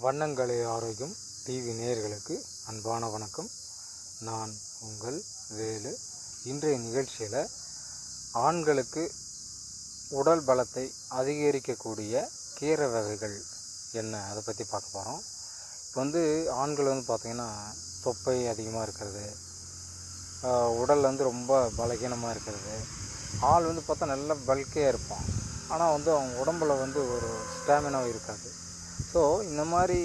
வண்ணங்களை ஆரோக்கியம். டிவி நேயர்களுக்கு அன்பான வணக்கம். நான் உங்கள் வேலு. இன்றைய நிகழ்ச்சியில் ஆண்களுக்கு உடல் பலத்தை அதிகரிக்கக்கூடிய கீரை வகைகள் என்ன? அதை பற்றி பார்க்க போகிறோம் இப்போ வந்து ஆண்கள் வந்து பார்த்திங்கன்னா தொப்பை அதிகமாக இருக்கிறது. உடல் வந்து ரொம்ப பலகீனமாக இருக்கிறது. ஆள் வந்து பார்த்தா நல்ல பல்கியாக இருப்பான். ஆனால் வந்து அவங்க உடம்புல வந்து ஒரு ஸ்டாமினாவும் இருக்காது. ஸோ இந்த மாதிரி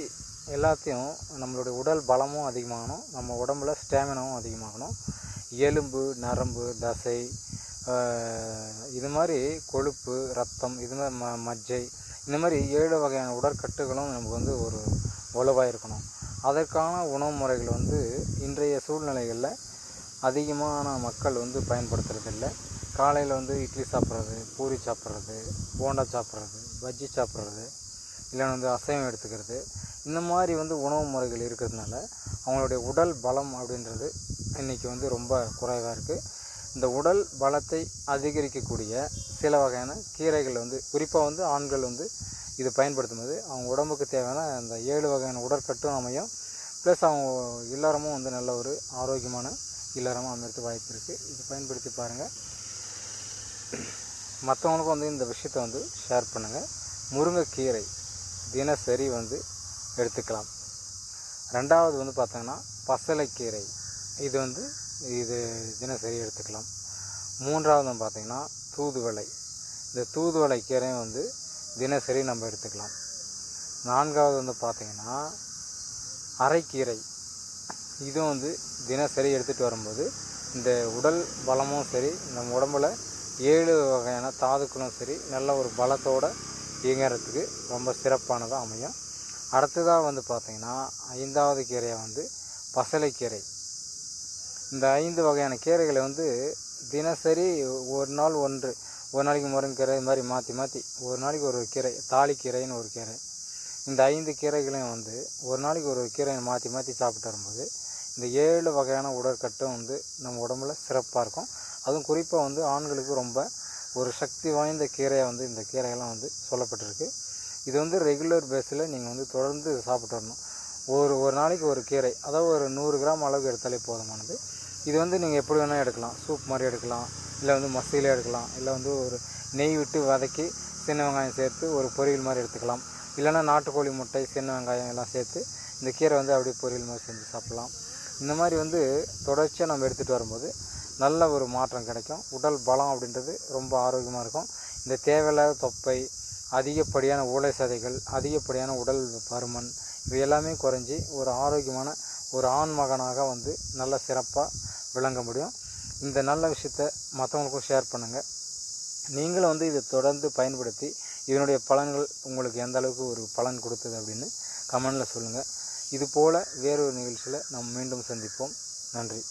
எல்லாத்தையும் நம்மளுடைய உடல் பலமும் அதிகமாகணும். நம்ம உடம்புல ஸ்டாமினாவும் அதிகமாகணும். எலும்பு நரம்பு தசை இது மாதிரி கொழுப்பு ரத்தம் இது மாதிரி ம மஜ்ஜை இந்த மாதிரி ஏழு வகையான உடற்கட்டுகளும் நமக்கு வந்து ஒரு வலுவாக இருக்கணும். அதற்கான உணவு முறைகள் வந்து இன்றைய சூழ்நிலைகளில் அதிகமான மக்கள் வந்து பயன்படுத்துறதில்லை. காலையில் வந்து இட்லி சாப்பிட்றது பூரி சாப்பிட்றது போண்டா சாப்பிட்றது பஜ்ஜி சாப்பிட்றது இல்லைன்னா வந்து அசைவம் எடுத்துக்கிறது. இந்த மாதிரி வந்து உணவு முறைகள் இருக்கிறதுனால அவங்களுடைய உடல் பலம் அப்படின்றது இன்றைக்கி வந்து ரொம்ப குறைவாக இருக்குது இந்த உடல் பலத்தை அதிகரிக்கக்கூடிய சில வகையான கீரைகள் வந்து குறிப்பாக வந்து ஆண்கள் வந்து இது பயன்படுத்தும் போது அவங்க உடம்புக்கு தேவையான அந்த ஏழு வகையான உடற்கட்டும் அமையும். ப்ளஸ் அவங்க இல்லறமும் வந்து நல்ல ஒரு ஆரோக்கியமான இல்லறமாக அமைத்து வாய்ப்பு இருக்குது இது பயன்படுத்தி பாருங்கள் மற்றவங்களுக்கும் வந்து இந்த விஷயத்தை வந்து ஷேர் பண்ணுங்கள் முருங்கைக்கீரை. தினசரி வந்து எடுத்துக்கலாம். ரெண்டாவது வந்து பார்த்தோங்கன்னா பசலைக்கீரை. இது வந்து இது தினசரி எடுத்துக்கலாம். மூன்றாவது வந்து பார்த்திங்கன்னா தூதுவளை. இந்த தூதுவளை கீரையும் வந்து தினசரி நம்ம எடுத்துக்கலாம். நான்காவது வந்து பார்த்திங்கன்னா அரைக்கீரை. இதுவும் வந்து தினசரி எடுத்துகிட்டு வரும்போது இந்த உடல் பலமும் சரி நம்ம உடம்புல ஏழு வகையான தாதுக்களும் சரி நல்ல ஒரு பலத்தோடு இயங்குறதுக்கு ரொம்ப சிறப்பானதாக அமையும். அடுத்ததாக வந்து பார்த்திங்கன்னா ஐந்தாவது கீரையை வந்து பசலைக்கீரை. இந்த ஐந்து வகையான கீரைகளை வந்து தினசரி ஒரு நாள் ஒன்று ஒரு நாளைக்கு முருங்கீரை இது மாதிரி மாற்றி மாற்றி ஒரு நாளைக்கு ஒரு கீரை தாலிக்கீரைன்னு ஒரு கீரை. இந்த ஐந்து கீரைகளையும் வந்து ஒரு நாளைக்கு ஒரு கீரையை மாற்றி மாற்றி சாப்பிட்டு வரும்போது இந்த ஏழு வகையான உடற்கட்டும் வந்து நம்ம உடம்புல சிறப்பாக இருக்கும். அதுவும் குறிப்பாக வந்து ஆண்களுக்கு ரொம்ப ஒரு சக்தி வாய்ந்த கீரையாக வந்து இந்த கீரையெல்லாம் வந்து சொல்லப்பட்டிருக்கு. இது வந்து ரெகுலர் பேஸில் நீங்கள் வந்து தொடர்ந்து சாப்பிட்டு வரணும். ஒரு ஒரு நாளைக்கு ஒரு கீரை அதாவது ஒரு நூறு கிராம் அளவுக்கு எடுத்தாலே போதுமானது. இது வந்து நீங்கள் எப்படி வேணால் எடுக்கலாம். சூப் மாதிரி எடுக்கலாம் இல்லை வந்து மசியில் எடுக்கலாம் இல்லை வந்து ஒரு நெய் விட்டு வதக்கி சின்ன வெங்காயம் சேர்த்து ஒரு பொரியல் மாதிரி எடுத்துக்கலாம். இல்லைன்னா நாட்டுக்கோழி முட்டை சின்ன வெங்காயம் எல்லாம் சேர்த்து இந்த கீரை வந்து அப்படியே பொரியல் மாதிரி செஞ்சு சாப்பிட்லாம். இந்த மாதிரி வந்து தொடர்ச்சியாக நம்ம எடுத்துகிட்டு வரும்போது நல்ல ஒரு மாற்றம் கிடைக்கும். உடல் பலம் அப்படின்றது ரொம்ப ஆரோக்கியமாக இருக்கும். இந்த தேவையில்லாத தொப்பை அதிகப்படியான ஊளை சதைகள் அதிகப்படியான உடல் பருமன் இது எல்லாமே குறைஞ்சி ஒரு ஆரோக்கியமான ஒரு ஆண் மகனாக வந்து நல்ல சிறப்பாக விளங்க முடியும். இந்த நல்ல விஷயத்த மற்றவங்களுக்கும் ஷேர் பண்ணுங்கள் நீங்களும் வந்து இதை தொடர்ந்து பயன்படுத்தி இதனுடைய பலன்கள் உங்களுக்கு எந்த அளவுக்கு ஒரு பலன் கொடுத்தது அப்படின்னு கமெண்டில் சொல்லுங்கள் இது போல் வேறொரு நிகழ்ச்சியில் நாம் மீண்டும் சந்திப்போம். நன்றி.